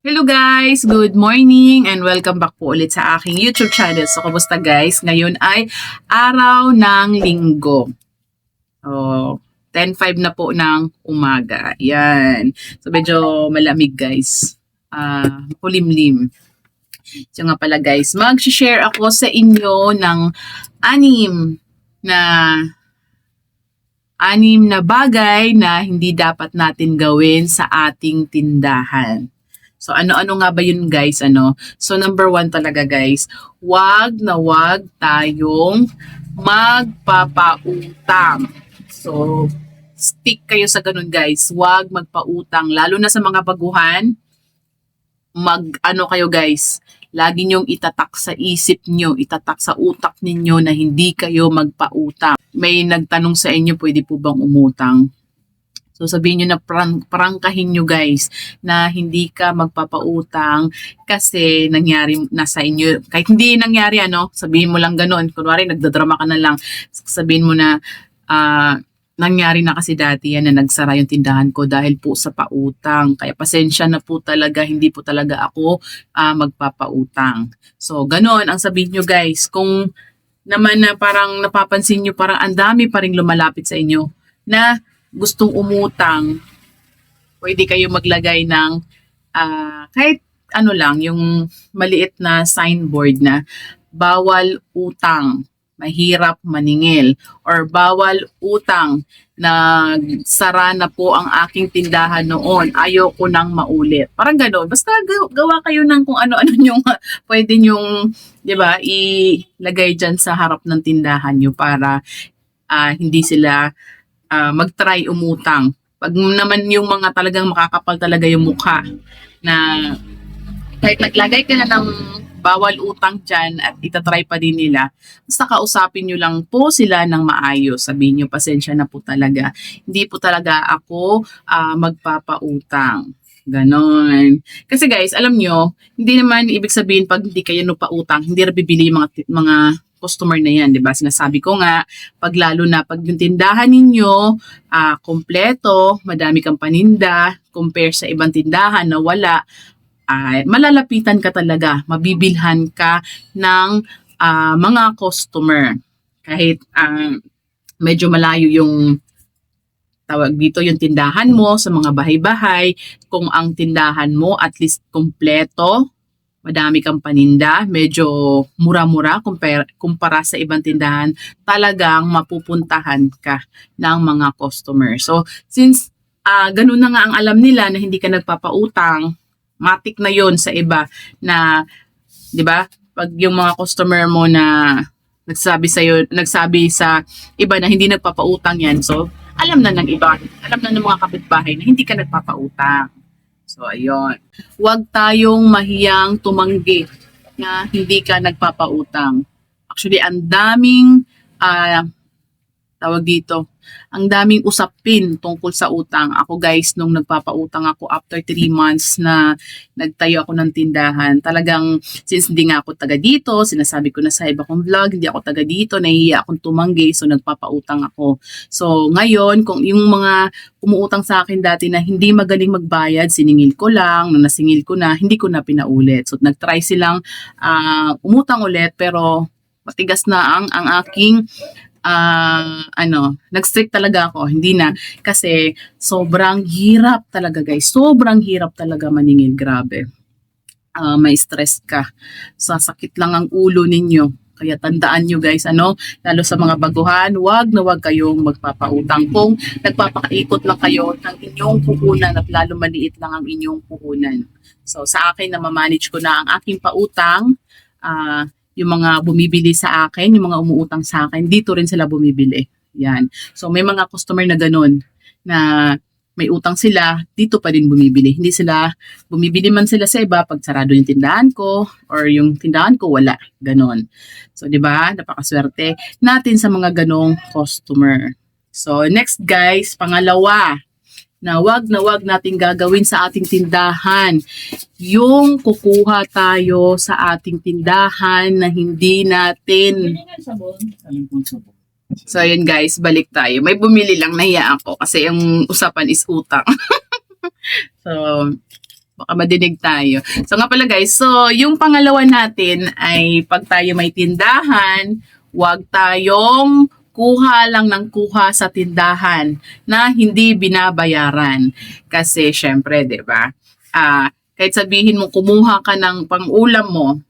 Hello guys! Good morning and welcome back po ulit sa aking YouTube channel. So, kamusta guys? Ngayon ay araw ng linggo. So, 10.05 na po ng umaga. Yan. So, medyo malamig guys. Ah, kulimlim. So nga pala guys, mag-share ako sa inyo ng anim na anim na bagay na hindi dapat natin gawin sa ating tindahan. So ano-ano nga ba yun guys? Ano? So number one talaga guys, wag na wag tayong magpapautang. So stick kayo sa ganun guys. Wag magpautang. Lalo na sa mga baguhan, mag ano kayo guys, lagi nyong itatak sa isip nyo, itatak sa utak ninyo na hindi kayo magpautang. May nagtanong sa inyo, pwede po bang umutang? So sabihin nyo na prang, prangkahin nyo guys na hindi ka magpapautang kasi nangyari na sa inyo. Kahit hindi nangyari ano, sabihin mo lang ganun. Kunwari nagdadrama ka na lang. Sabihin mo na ah, nangyari na kasi dati yan na nagsara yung tindahan ko dahil po sa pautang. Kaya pasensya na po talaga, hindi po talaga ako ah, magpapautang. So, ganon ang sabihin nyo guys. Kung naman na parang napapansin nyo, parang ang dami pa rin lumalapit sa inyo na gustong umutang, pwede kayo maglagay ng ah, kahit ano lang, yung maliit na signboard na bawal utang mahirap maningil or bawal utang na sara na po ang aking tindahan noon. Ayoko nang maulit. Parang gano'n. Basta gaw- gawa kayo ng kung ano-ano yung pwede nyong, di ba, ilagay dyan sa harap ng tindahan nyo para ah, hindi sila ah, mag-try umutang. Pag naman yung mga talagang makakapal talaga yung mukha na kahit naglagay ka na ng bawal utang dyan at itatry pa din nila, basta kausapin nyo lang po sila ng maayos. Sabihin nyo, pasensya na po talaga. Hindi po talaga ako ah, magpapautang. Ganon. Kasi guys, alam nyo, hindi naman ibig sabihin pag hindi kayo nupautang, hindi rin bibili yung mga, mga customer na yan, di ba? Sinasabi ko nga, pag lalo na pag yung tindahan ninyo, ah, kompleto, madami kang paninda, compare sa ibang tindahan na wala, ay malalapitan ka talaga, mabibilhan ka ng ah, mga customer. Kahit ah, medyo malayo yung tawag dito yung tindahan mo sa mga bahay-bahay, kung ang tindahan mo at least kompleto, madami kang paninda, medyo mura-mura kumpara, kumpara sa ibang tindahan, talagang mapupuntahan ka ng mga customer. So, since ah ganun na nga ang alam nila na hindi ka nagpapautang, matik na yon sa iba na 'di ba? Pag yung mga customer mo na nagsabi sa nagsabi sa iba na hindi nagpapautang yan. So, alam na ng iba, alam na ng mga kapitbahay na hindi ka nagpapautang. So, ayun. Huwag tayong mahiyang tumanggi na hindi ka nagpapautang. Actually, ang daming ah, tawag dito, ang daming usapin tungkol sa utang. Ako guys, nung nagpapautang ako after 3 months na nagtayo ako ng tindahan, talagang since hindi nga ako taga dito, sinasabi ko na sa iba kong vlog, hindi ako taga dito, nahihiya akong tumanggi, so nagpapautang ako. So ngayon, kung yung mga umuutang sa akin dati na hindi magaling magbayad, siningil ko lang, nung nasingil ko na, hindi ko na pinaulit. So nagtry silang ah, umutang ulit, pero matigas na ang ang aking ah ano, nag-strict talaga ako, hindi na kasi sobrang hirap talaga guys. Sobrang hirap talaga maningil, grabe. Ah, may stress ka. Sasakit lang ang ulo ninyo. Kaya tandaan nyo guys, ano, lalo sa mga baguhan, wag na wag kayong magpapautang. Kung nagpapaikot lang kayo ng inyong puhunan at lalo maliit lang ang inyong puhunan. So sa akin na mamanage ko na ang aking pautang, ah yung mga bumibili sa akin, yung mga umuutang sa akin, dito rin sila bumibili. Yan. So may mga customer na ganun na may utang sila, dito pa din bumibili. Hindi sila, bumibili man sila sa iba pag sarado yung tindahan ko or yung tindahan ko wala. Ganon. So, di ba? Napakaswerte natin sa mga ganong customer. So, next guys, pangalawa, na wag na wag natin gagawin sa ating tindahan. Yung kukuha tayo sa ating tindahan na hindi natin So, yun guys, balik tayo. May bumili lang, nahiya ako kasi yung usapan is utang. so, Baka madinig tayo. So nga pala guys, so yung pangalawa natin ay pag tayo may tindahan, huwag tayong kuha lang ng kuha sa tindahan na hindi binabayaran. Kasi syempre, 'di ba? Ah, kahit sabihin mo kumuha ka ng pangulam mo,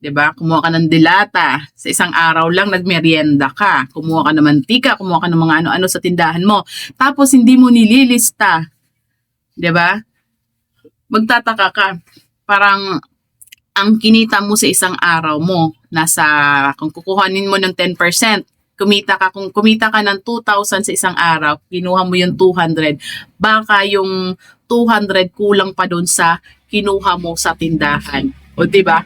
'di ba? Kumuha ka ng dilata, sa isang araw lang nagmerienda ka. Kumuha ka ng mantika, kumuha ka ng mga ano-ano sa tindahan mo. Tapos hindi mo nililista. 'Di ba? Magtataka ka. Parang ang kinita mo sa isang araw mo nasa kung kukuhanin mo ng 10%, kumita ka kung kumita ka ng 2,000 sa isang araw, kinuha mo yung 200, baka yung 200 kulang pa doon sa kinuha mo sa tindahan. O di ba?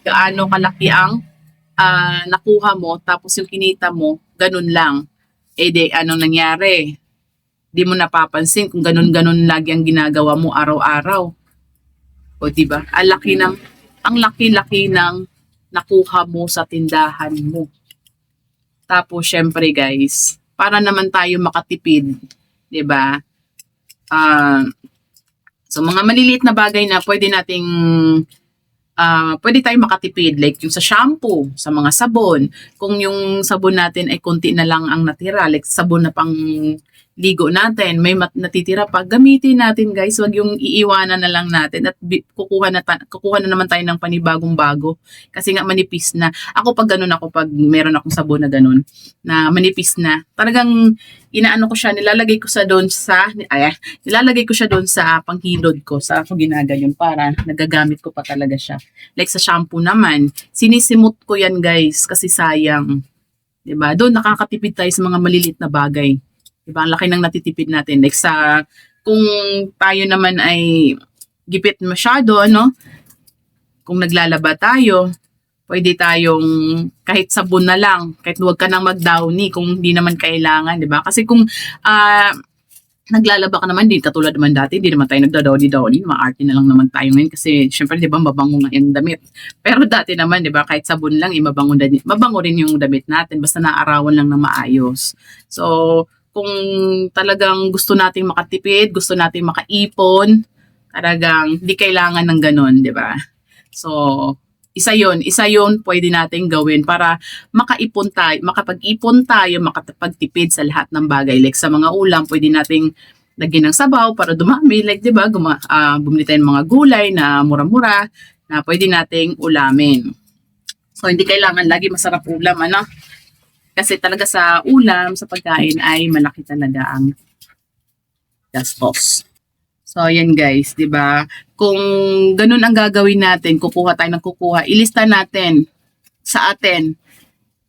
Gaano kalaki ang ah, nakuha mo tapos yung kinita mo, ganun lang. Eh di, anong nangyari? Di mo napapansin kung ganun-ganun lagi ang ginagawa mo araw-araw. O di ba? Ang laki ng ang laki-laki ng nakuha mo sa tindahan mo. Tapos syempre guys, para naman tayo makatipid, 'di ba? Ah, so mga maliliit na bagay na pwede nating ah pwede tayong makatipid like yung sa shampoo, sa mga sabon. Kung yung sabon natin ay konti na lang ang natira, like sabon na pang ligo natin, may mat- natitira pa, gamitin natin guys, wag yung iiwanan na lang natin at kukuha na, kukuha na naman tayo ng panibagong bago kasi nga manipis na. Ako pag ganun ako, pag meron akong sabon na ganun, na manipis na, talagang inaano ko siya, nilalagay ko sa doon sa, ay, ah, nilalagay ko siya doon sa panghilod ko, sa ako ginagayon para nagagamit ko pa talaga siya. Like sa shampoo naman, sinisimot ko yan guys kasi sayang. 'Di ba? Doon nakakatipid tayo sa mga malilit na bagay. 'Di ba? Ang laki ng natitipid natin. Like sa kung tayo naman ay gipit masyado, ano? Kung naglalaba tayo, pwede tayong kahit sabon na lang, kahit huwag ka nang mag-downy kung hindi naman kailangan, 'di ba? Kasi kung ah naglalaba ka naman din katulad naman dati, hindi naman tayo nagda-downy-downy, maarte na lang naman tayo ngayon kasi syempre 'di ba mabango nga yung damit. Pero dati naman 'di ba kahit sabon lang eh, mabango, din, mabango rin yung damit natin basta naarawan lang ng maayos. So kung talagang gusto nating makatipid, gusto nating makaipon, talagang hindi kailangan ng ganun, 'di ba? So isa yon isa yon pwede nating gawin para makaipon tayo, makapag-ipon tayo, makapagtipid sa lahat ng bagay. Like sa mga ulam, pwede nating lagyan ng sabaw para dumami. Like, di ba, guma, ah, bumili tayo ng mga gulay na mura-mura na pwede nating ulamin. So, hindi kailangan lagi masarap ulam, ano? Kasi talaga sa ulam, sa pagkain ay malaki talaga ang gastos. So, ayan guys, di ba? Kung ganun ang gagawin natin, kukuha tayo ng kukuha, ilista natin sa atin.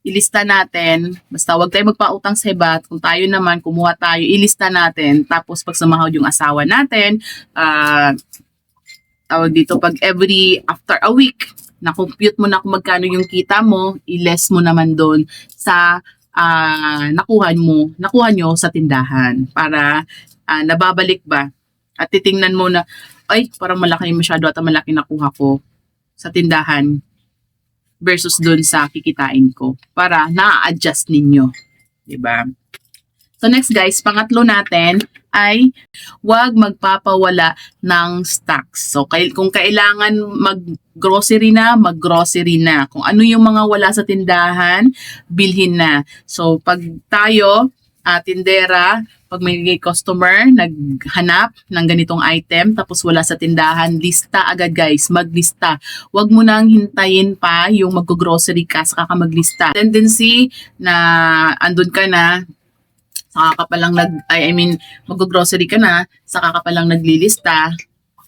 Ilista natin, basta wag tayo magpautang sa iba. Kung tayo naman, kumuha tayo, ilista natin. Tapos pag sumahod yung asawa natin, ah tawag dito, pag every, after a week, na-compute mo na kung magkano yung kita mo, i-less mo naman doon sa ah, nakuha mo, nakuha nyo sa tindahan para ah, nababalik ba at titingnan mo na, ay, parang malaki masyado at malaki nakuha ko sa tindahan versus dun sa kikitain ko para na-adjust ninyo. 'di ba? So next guys, pangatlo natin ay wag magpapawala ng stocks. So kung kailangan mag-grocery na, mag-grocery na. Kung ano yung mga wala sa tindahan, bilhin na. So pag tayo, ah, tindera, pag may customer naghanap ng ganitong item tapos wala sa tindahan, lista agad guys, maglista. Huwag mo nang hintayin pa yung mag-grocery ka saka ka maglista. Tendency na andun ka na saka ka palang nag I, mean mag-grocery ka na, saka ka palang naglilista,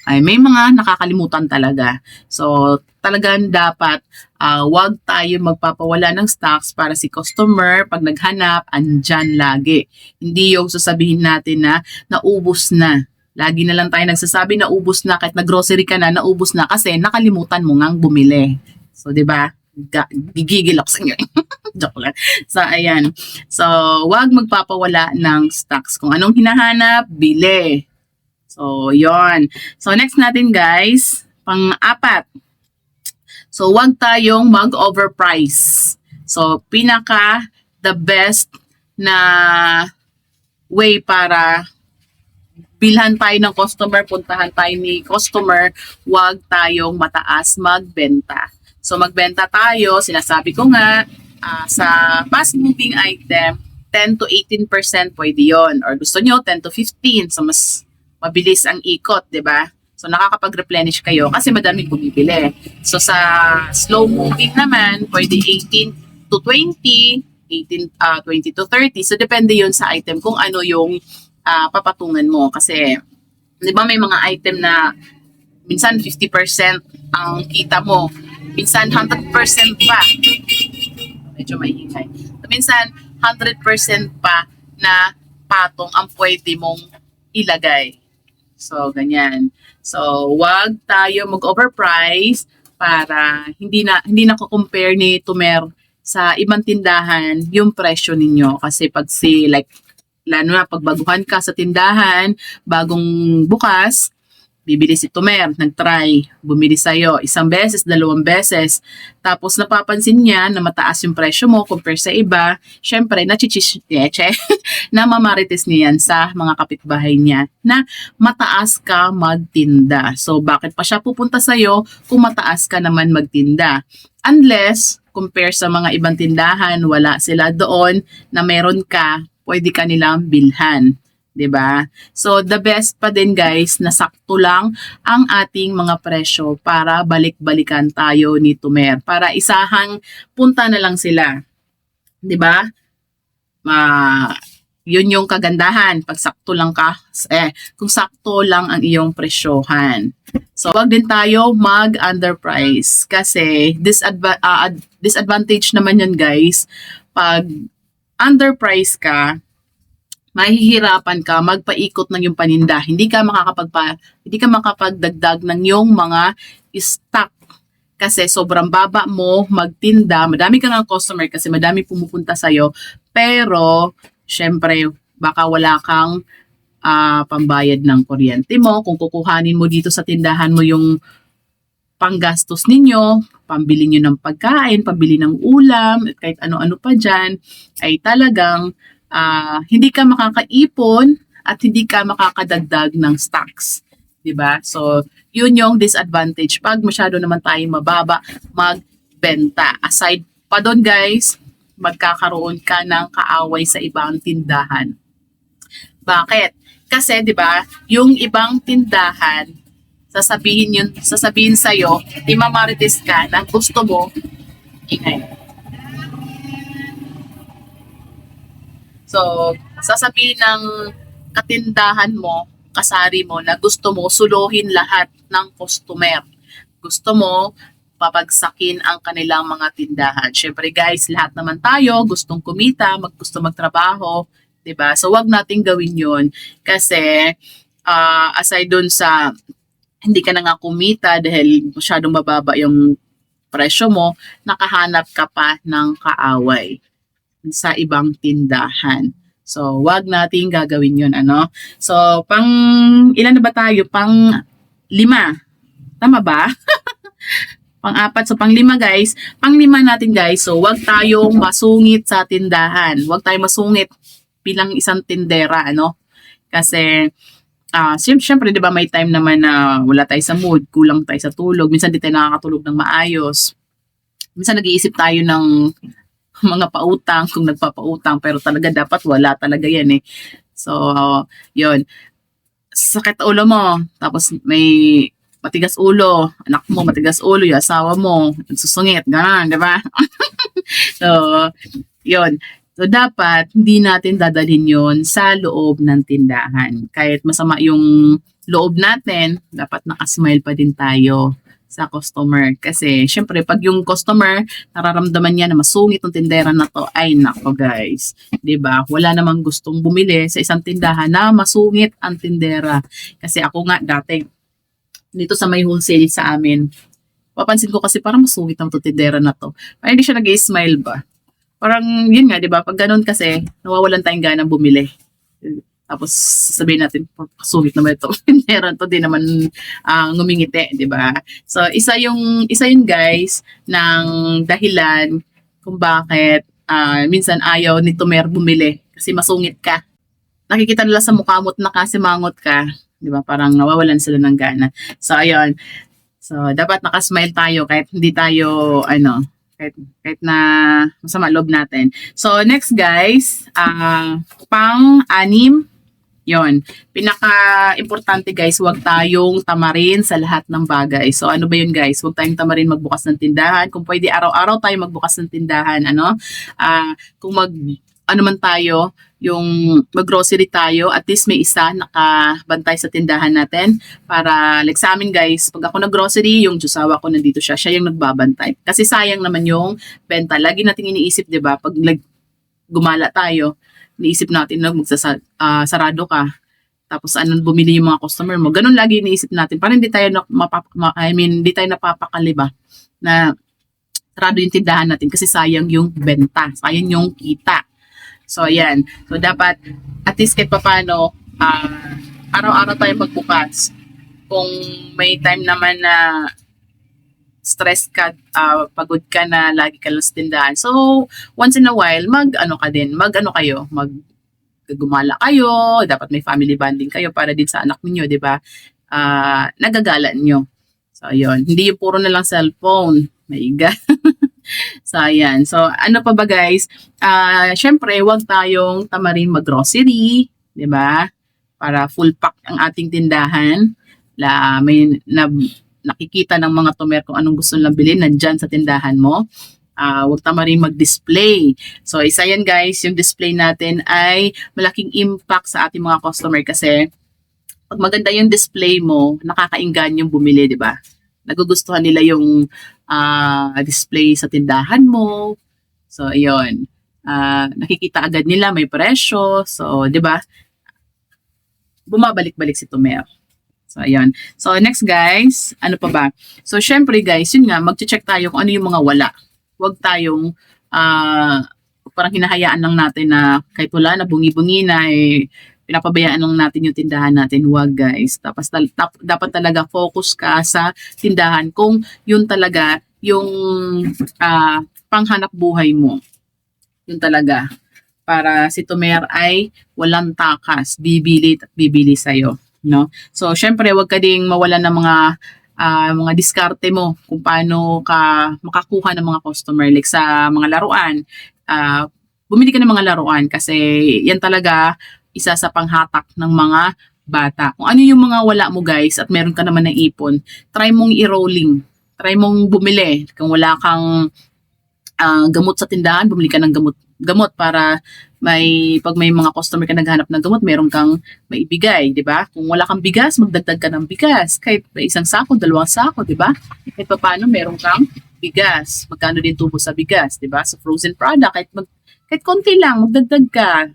ay may mga nakakalimutan talaga. So, talagang dapat ah, wag tayo magpapawala ng stocks para si customer pag naghanap, andyan lagi. Hindi yung sasabihin natin na naubos na. Lagi na lang tayo nagsasabi na ubos na kahit nag-grocery ka na, naubos na kasi nakalimutan mo ngang bumili. So, 'di ba? Ga- Gigigil sa inyo. Joke lang. So, ayan. So, wag magpapawala ng stocks. Kung anong hinahanap, bili. So, yon. So, next natin guys, pang-apat. So, wag tayong mag-overprice. So, pinaka the best na way para bilhan tayo ng customer, puntahan tayo ni customer, wag tayong mataas magbenta. So magbenta tayo, sinasabi ko nga, ah, sa fast moving item, 10 to 18% pwede yon Or gusto nyo, 10 to 15. So mas mabilis ang ikot, di ba? So nakakapag-replenish kayo kasi madaming bumibili. So sa slow moving naman, pwede 18 to 20, 18 ah, 20 to 30. So depende 'yon sa item kung ano yung ah, papatungan mo kasi 'di ba may mga item na minsan 50% ang kita mo, minsan 100% pa. Medyo may ingay. So, minsan 100% pa na patong ang pwede mong ilagay. So, ganyan. So, wag tayo mag-overprice para hindi na hindi na ko-compare ni Tumer sa ibang tindahan yung presyo ninyo kasi pag si like lalo na pag baguhan ka sa tindahan bagong bukas bibili si Tumer, nag-try, bumili sa'yo isang beses, dalawang beses, tapos napapansin niya na mataas yung presyo mo compare sa iba, syempre, nachichicheche, na mamarites niya sa mga kapitbahay niya na mataas ka magtinda. So, bakit pa siya pupunta sa'yo kung mataas ka naman magtinda? Unless, compare sa mga ibang tindahan, wala sila doon na meron ka, pwede ka nilang bilhan. 'Di ba? So the best pa din guys na sakto lang ang ating mga presyo para balik-balikan tayo ni Tumer para isahang punta na lang sila. 'Di ba? Ma yun yung kagandahan pag sakto lang ka eh kung sakto lang ang iyong presyohan. So wag din tayo mag underprice kasi disadva- ad- disadvantage naman yun guys pag underprice ka mahihirapan ka magpaikot ng yung paninda. Hindi ka makakapagpa hindi ka makapagdagdag ng yung mga stock kasi sobrang baba mo magtinda. Madami kang customer kasi madami pumupunta sa pero syempre baka wala kang ah, pambayad ng kuryente mo. Kung kukuhanin mo dito sa tindahan mo yung panggastos ninyo, pambili nyo ng pagkain, pambili ng ulam, kahit ano-ano pa dyan, ay talagang ah, hindi ka makakaipon at hindi ka makakadagdag ng stocks. 'di ba? So, yun yung disadvantage pag masyado naman tayo mababa magbenta. Aside pa doon guys, magkakaroon ka ng kaaway sa ibang tindahan. Bakit? Kasi 'di ba, yung ibang tindahan sasabihin yun, sasabihin sa iyo, imamarites ka na gusto mo ingay. So, sasabihin ng katindahan mo, kasari mo, na gusto mo suluhin lahat ng customer. Gusto mo papagsakin ang kanilang mga tindahan. Syempre guys, lahat naman tayo gustong kumita, mag gusto magtrabaho, 'di ba? So wag nating gawin 'yon kasi ah, aside dun sa hindi ka na nga kumita dahil masyadong mababa yung presyo mo, nakahanap ka pa ng kaaway sa ibang tindahan. So, wag nating gagawin yun, ano? So, pang, ilan na ba tayo? Pang lima. Tama ba? pang apat. So, pang lima, guys. Pang lima natin, guys. So, wag tayong masungit sa tindahan. Wag tayong masungit bilang isang tindera, ano? Kasi, ah uh, syempre, di ba, may time naman na wala tayo sa mood, kulang tayo sa tulog. Minsan, di tayo nakakatulog ng maayos. Minsan, nag-iisip tayo ng mga pautang kung nagpapautang pero talaga dapat wala talaga yan eh. So, yun. Sakit ulo mo, tapos may matigas ulo, anak mo matigas ulo, yung asawa mo, susungit, gano'n, di ba? so, yun. So, dapat hindi natin dadalhin yon sa loob ng tindahan. Kahit masama yung loob natin, dapat nakasmile pa din tayo sa customer. Kasi, syempre, pag yung customer, nararamdaman niya na masungit ng tindera na to, ay nako guys, ba Wala namang gustong bumili sa isang tindahan na masungit ang tindera. Kasi ako nga dati, dito sa may wholesale sa amin, papansin ko kasi parang masungit ang tindera na to. Parang hindi siya nag-smile ba? Parang, yun nga, di ba? Pag ganun kasi, nawawalan tayong ganang bumili. Tapos sabihin natin, sulit naman ito. Meron to din naman uh, ngumingiti, di ba? So isa yung isa yun guys ng dahilan kung bakit uh, minsan ayaw ni Tomer bumili kasi masungit ka. nakikita nila sa mukha mo't nakasimangot ka, 'di ba? Parang nawawalan sila ng gana. So ayun. So dapat nakasmile tayo kahit hindi tayo ano, kahit, kahit na masama loob natin. So next guys, ah pang-anim, yon Pinaka-importante guys, huwag tayong tamarin sa lahat ng bagay. So ano ba yun guys? Huwag tayong tamarin magbukas ng tindahan. Kung pwede araw-araw tayo magbukas ng tindahan, ano? Ah, kung mag ano man tayo, yung mag-grocery tayo, at least may isa nakabantay sa tindahan natin. Para, like sa amin guys, pag ako nag-grocery, yung jusawa ko nandito siya, siya yung nagbabantay. Kasi sayang naman yung benta. Lagi natin iniisip, di ba? Pag lag, gumala tayo, iniisip natin na magsasa, ah, sarado ka. Tapos anong bumili yung mga customer mo. Ganun lagi iniisip natin. Para hindi tayo na, ma- I mean, hindi tayo napapakali ba? Na sarado yung tindahan natin kasi sayang yung benta. Sayang yung kita. So, ayan. So, dapat, at least kahit paano, ah, araw-araw tayo magbukas. Kung may time naman na stress ka, ah, pagod ka na lagi ka lang sa tindahan. So, once in a while, mag, ano ka din, mag, ano kayo, mag, gumala kayo, dapat may family bonding kayo para din sa anak ninyo, di ba? Ah, nagagala nyo. So, ayun. Hindi yung puro na lang cellphone. God. so, ayan. So, ano pa ba guys? Ah, syempre, wag tayong tamarin mag-grocery, 'di ba? Para full pack ang ating tindahan. La may na, nakikita ng mga tumer kung anong gusto nilang bilhin nandiyan sa tindahan mo. Ah, wag tamarin mag-display. So, isa yan guys, yung display natin ay malaking impact sa ating mga customer kasi pag maganda yung display mo, nakakainggan yung bumili, 'di ba? Nagugustuhan nila yung ah, display sa tindahan mo. So, ayun. Ah, nakikita agad nila may presyo. So, 'di ba? Bumabalik-balik si Tumer. So, ayun. So, next guys, ano pa ba? So, syempre guys, yun nga, magche-check tayo kung ano yung mga wala. Huwag tayong ah, parang hinahayaan lang natin na kahit wala na bungi-bungi na eh, pinapabayaan lang natin yung tindahan natin. Huwag guys. Tapos tal- tap- dapat talaga focus ka sa tindahan kung yun talaga yung ah, panghanap buhay mo. Yun talaga. Para si Tumer ay walang takas, bibili at bibili sa'yo. No? So, syempre, wag ka ding mawalan ng mga ah, mga diskarte mo kung paano ka makakuha ng mga customer. Like sa mga laruan, ah, bumili ka ng mga laruan kasi yan talaga isa sa panghatak ng mga bata. Kung ano yung mga wala mo guys at meron ka naman ng ipon, try mong i-rolling. Try mong bumili. Kung wala kang ah, gamot sa tindahan, bumili ka ng gamot gamot para may pag may mga customer ka naghanap ng gamot, meron kang maibigay, 'di ba? Kung wala kang bigas, magdagdag ka ng bigas. Kahit isang sako, dalawang sako, 'di ba? Kahit paano meron kang bigas. Magkano din tubo sa bigas, 'di ba? Sa frozen product, kahit mag, kahit konti lang, magdagdag ka.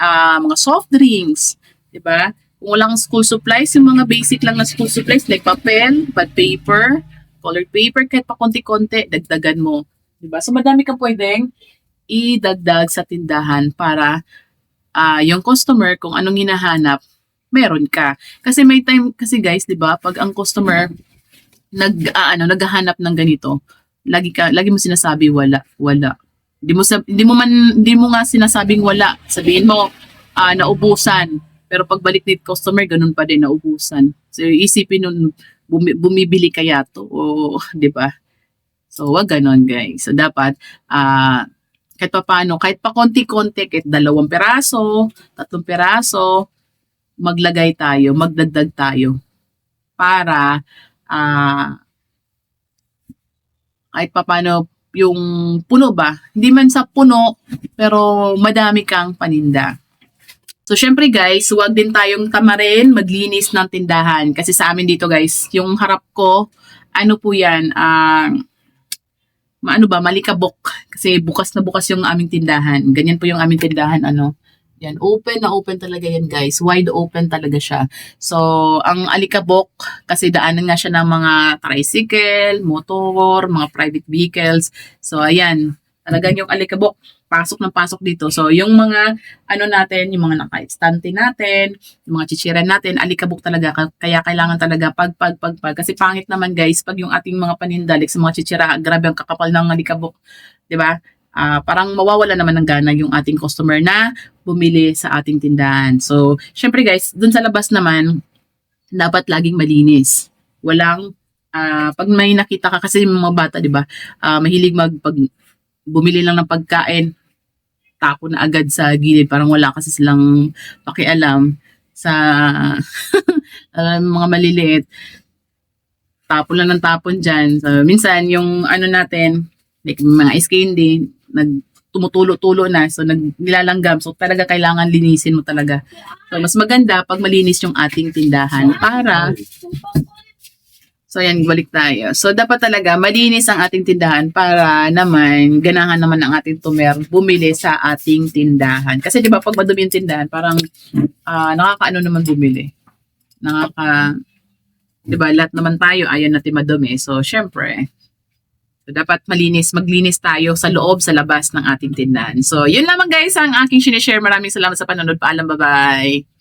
Ah, mga soft drinks, 'di ba? Kung walang school supplies, yung mga basic lang na school supplies like papel, bad paper, colored paper, kahit pa konti-konti, dagdagan mo. 'di ba? So madami kang pwedeng idagdag sa tindahan para ah yung customer kung anong hinahanap, meron ka. Kasi may time kasi guys, 'di ba, pag ang customer nag ah, ano, naghahanap ng ganito, lagi ka lagi mo sinasabi wala, wala. Hindi mo sab- hindi mo man hindi mo nga sinasabing wala. Sabihin mo ah naubusan. Pero pagbalik ni customer, ganun pa din naubusan. So isipin nun bumi- bumibili kaya to o 'di ba? So wag ganon guys. So dapat ah kahit pa paano, kahit pa konti-konti, kahit dalawang peraso, tatlong peraso, maglagay tayo, magdagdag tayo para ah kahit pa paano yung puno ba, hindi man sa puno, pero madami kang paninda. So, syempre guys, huwag din tayong tamarin maglinis ng tindahan. Kasi sa amin dito guys, yung harap ko, ano po yan, ah, maano ba, malikabok. Kasi bukas na bukas yung aming tindahan. Ganyan po yung aming tindahan, ano. Yan, open na open talaga yan guys. Wide open talaga siya. So, ang alikabok, kasi daanan nga siya ng mga tricycle, motor, mga private vehicles. So, ayan, talagang yung alikabok, pasok ng pasok dito. So, yung mga, ano natin, yung mga naka-estante natin, yung mga chichiran natin, alikabok talaga. Ka- Kaya kailangan talaga pag, pag, pag, pag. Kasi pangit naman guys, pag yung ating mga panindalik sa mga chichira, grabe ang kakapal ng alikabok. ba? ah, parang mawawala naman ng gana yung ating customer na bumili sa ating tindahan. So, syempre guys, dun sa labas naman, dapat laging malinis. Walang, ah, pag may nakita ka kasi yung mga bata, di ba, ah, mahilig mag, pag bumili lang ng pagkain, tapo na agad sa gilid. Parang wala kasi silang pakialam sa alam, mga maliliit. Tapon lang ng tapon dyan. So, minsan, yung ano natin, like mga ice candy, nag tumutulo-tulo na. So, nag, nilalanggam. So, talaga kailangan linisin mo talaga. So, mas maganda pag malinis yung ating tindahan para So, yan, balik tayo. So, dapat talaga malinis ang ating tindahan para naman, ganahan naman ang ating tumer bumili sa ating tindahan. Kasi, di ba, pag madumi yung tindahan, parang ah, nakakaano naman bumili. Nakaka, di ba, lahat naman tayo, ayaw natin madumi. So, syempre, so, dapat malinis, maglinis tayo sa loob, sa labas ng ating tindahan. So, yun lamang guys ang aking sinishare. Maraming salamat sa panonood. Paalam, bye-bye.